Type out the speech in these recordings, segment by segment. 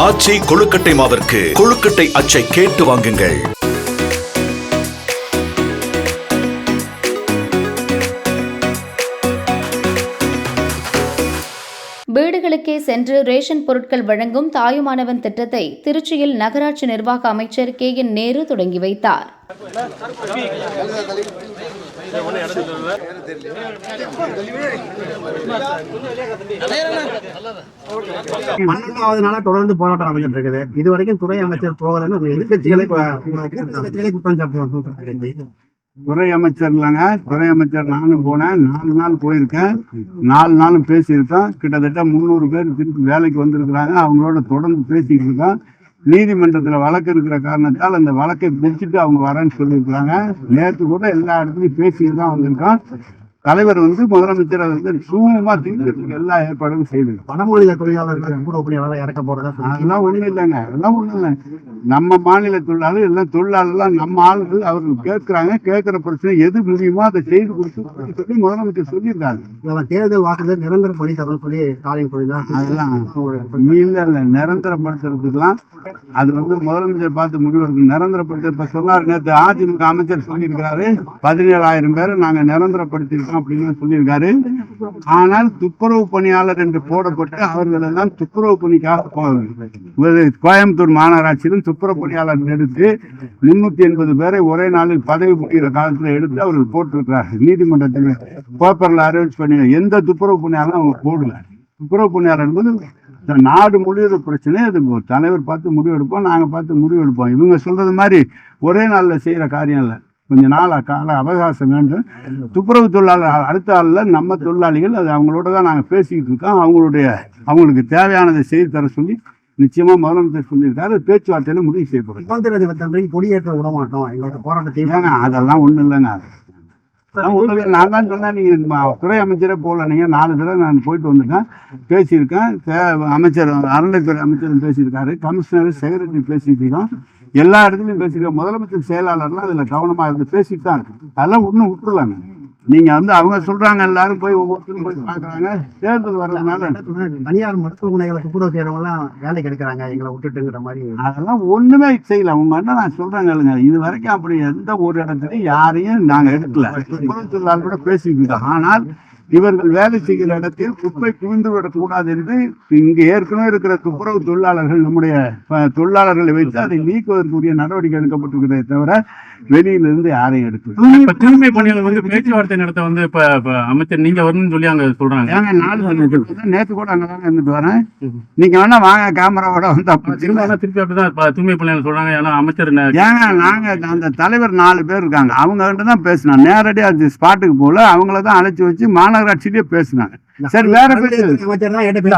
ஆச்சி கொழுக்கட்டை மாவிற்கு கொழுக்கட்டை அச்சை கேட்டு வாங்குங்கள். வீடுகளுக்கே சென்று ரேஷன் பொருட்கள் வழங்கும் தாயுமானவன் திட்டத்தை திருச்சியில் நகராட்சி நிர்வாக அமைச்சர் கே என் நேரு தொடங்கி வைத்தார். பன்னெண்டாவது நாளா தொடர்ந்து போராட்டம் நடந்துட்டு இருக்குது இது வரைக்கும் துறை அமைச்சர் போகலன்னு எதிர்கட்சிகளை எதிர்க்கட்சிகளை குற்றம் சாப்பிடுவாங்க துறை அமைச்சர் இல்லைங்க துறை அமைச்சர் நானும் போனேன். நாலு நாள் போயிருக்கேன். நாலு நாளும் பேசியிருக்கேன். கிட்டத்தட்ட முந்நூறு பேர் திருப்பி வேலைக்கு வந்திருக்கிறாங்க. அவங்களோட தொடர்ந்து பேசிக்கிட்டு இருக்கேன் நீதிமன்றத்தில் வழக்கு இருக்கிற காரணத்தால் அந்த வழக்கை முடிச்சுட்டு அவங்க வரேன்னு சொல்லியிருக்கிறாங்க. நேற்று கூட எல்லா இடத்துலையும் பேசிட்டு தான் வந்திருக்கோம் தலைவர் வந்து முதலமைச்சர் வந்து சுமூகமாக தீர்க்கிறதுக்கு எல்லா ஏற்பாடும் செய்திருக்கோம் வடமொழியில தொழிலாளர்கள் கூட பணியாளர் இறக்க போறதா அதெல்லாம் ஒண்ணும் இல்லைங்க. அதெல்லாம் ஒண்ணும் இல்லை நம்ம மாநில தொழிலாளர் எல்லாம் தொழிலாளர்லாம் நம்ம ஆளுகள் அவர்கள் கேட்கறாங்க கேட்கிற பிரச்சனை எது முடியுமோ அதை செய்து கொடுத்து சொல்லி முதலமைச்சர் சொல்லியிருக்காங்க தேர்தல் வாக்குல நிரந்தர பணி தரணும் சொல்லி ஸ்டாலின் சொல்லிதான் அதெல்லாம் இல்ல இல்ல. நிரந்தரப்படுத்துறதுக்கெல்லாம் அது வந்து முதலமைச்சர் பார்த்து முடிவெடுக்கும் நிரந்தரப்படுத்த இப்ப சொன்னார் நேற்று அதிமுக அமைச்சர் சொல்லியிருக்கிறாரு பதினேழாயிரம் பேரை நாங்க நிரந்தரப்படுத்தியிருக்கோம். அப்படின்னு சொல்லியிருக்காரு. ஆனால் துப்புரவு பணியாளர் என்று போடப்பட்டு அவர்கள் எல்லாம் துப்புரவு பணிக்காக போவாங்க கோயம்புத்தூர் மாநகராட்சியிலும் துப்புரவு பணியாளர் எடுத்து முன்னூத்தி எண்பது பேரை ஒரே நாளில் பதவி முடிகிற காலத்தில் எடுத்து அவர்கள் போட்டிருக்கிறார்கள். நீதிமன்றத்தில் பேப்பர்ல அரேஞ்ச் பண்ணி எந்த துப்புரவு பணியாளரும் அவங்க போடல. துப்புரவு பணியாளர் என்பது இந்த நாடு முழுவதும் பிரச்சனை. அது தலைவர் பார்த்து முடிவெடுப்போம் நாங்கள் பார்த்து முடிவெடுப்போம். இவங்க சொல்றது மாதிரி ஒரே நாளில் செய்கிற காரியம் இல்லை. கொஞ்ச நாள் கால அவகாசம் வேண்டும் துப்புரவு தொழிலாளர் அடுத்த ஆளில் நம்ம தொழிலாளிகள் அது அவங்களோட தான் நாங்கள் பேசிக்கிட்டு இருக்கோம். அவங்களுடைய அவங்களுக்கு தேவையானதை செய்து தர சொல்லி நிச்சயமா முதலமைச்சர் சொல்லியிருக்காரு. பேச்சுவார்த்தையில முடிவு செய்யப்படும் கொடியேற்ற விட மாட்டோம். எங்களோட போராட்டத்தை அதெல்லாம் ஒண்ணும் இல்லைங்க. நான் தான் சொன்னேன் நீங்க ம- துறை அமைச்சரே போகல நீங்க நாலு தடவை நான் போயிட்டு வந்துட்டேன் பேசியிருக்கேன். அமைச்சர் அறநிலைத்துறை அமைச்சரும் பேசியிருக்காரு. கமிஷனர் செக்ரட்டரி இருக்கோம். எல்லா இடத்துலையும் பேசியிருக்கோம் முதலமைச்சர் செயலாளர்லாம் அதுல கவனமா இருந்து பேசிட்டு தான் இருக்கு அதெல்லாம் ஒன்றும் விட்டுருலாங்க நீங்க வந்து அவங்க சொல்றாங்க எல்லாரும் போய் ஒவ்வொருத்தரும் போய் பார்க்கறாங்க. தேர்தல் வர்றதுனால தனியார் மருத்துவமனைகளை செய்யறவங்க எல்லாம் வேலைக்கு எடுக்கிறாங்க எங்களை விட்டுட்டுங்கிற மாதிரி. அதெல்லாம் ஒண்ணுமே செய்யல. அவங்க என்ன நான் சொல்றேங்க இல்லைங்க இது வரைக்கும் அப்படி எந்த ஒரு இடத்துலையும் யாரையும் நாங்க எடுக்கல. பேசிட்டு இருக்கோம். ஆனால் இவர்கள் வேலை செய்கிற இடத்தில் குப்பை குவிந்து விடக்கூடாது என்று இங்கு ஏற்கனவே இருக்கிற துப்புரவு தொழிலாளர்கள் நம்முடைய தொழிலாளர்களை வைத்து அதை நீக்குவதற்குரிய நடவடிக்கை எடுக்கப்பட்டிருக்கிறதே தவிர வெளியிலிருந்து யாரையும் எடுக்கல தூய்மை பணியாளர் வந்து பேச்சுவார்த்தை நடத்த வந்து இப்ப அமைச்சர் நீங்க வரணும்னு சொல்லி அங்க சொல்றாங்க. ஏங்க நாலு நேற்று கூட அங்கதாங்க இருந்துட்டு வரேன். நீங்க வேணா வாங்க கேமராவோட வந்து அப்ப திரும்ப திருப்பி அப்படிதான் தூய்மை பணியாளர் சொல்றாங்க. ஏன்னா அமைச்சர் ஏங்க நாங்க அந்த தலைவர் நாலு பேர் இருக்காங்க. அவங்க தான் பேசினோம் நேரடியா அது ஸ்பாட்டுக்கு போல அவங்கள தான் அழைச்சி வச்சு மாநகராட்சியிலேயே பேசினாங்க சரி வேற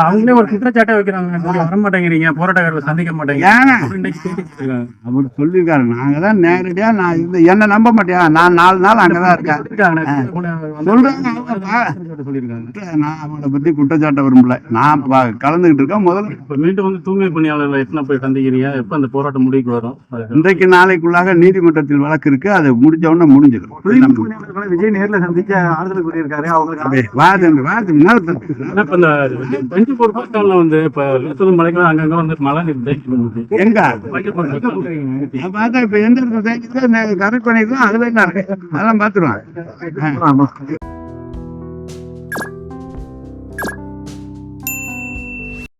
அவங்களே ஒரு குற்றச்சாட்டை வைக்கிறாங்க. வர மாட்டேங்கிறீங்க போராட்டக்காரர்களை சந்திக்க மாட்டேங்க. அவர் சொல்லியிருக்காரு. நாங்க தான் நேரடியா நான் இந்த என்ன நம்ப மாட்டியா? நான் நாலு நாள் அங்கதான் இருக்கேன். சொல்லிருக்காங்க நான் அவங்கள பத்தி குற்றச்சாட்ட விரும்பல. நான் கலந்துகிட்டு இருக்கேன் முதல்ல. இப்ப மீண்டும் வந்து தூய்மை பணியாளர்களை எத்தனை போய் சந்திக்கிறீங்க? எப்ப அந்த போராட்டம் முடிவுக்கு வரும்? இன்றைக்கு நாளைக்குள்ளாக நீதிமன்றத்தில் வழக்கு இருக்கு. அது முடிஞ்ச உடனே முடிஞ்சிடும் விஜய் நேர்ல சந்திச்சு ஆறுதல் கூறியிருக்காரு அவங்களுக்கு வாதம் வாதம் இப்ப இந்த பஸ் ஸ்டாண்ட்ல வந்து இப்ப விழுத்தூர் மலைக்கெல்லாம் அங்கங்க வந்து மழை நீர் தேக்கி எங்க? பார்த்தா இப்ப எந்த இடத்துல கரெக்ட் பண்ணிக்கலாம் இருக்கு அதெல்லாம் பாத்துருவாங்க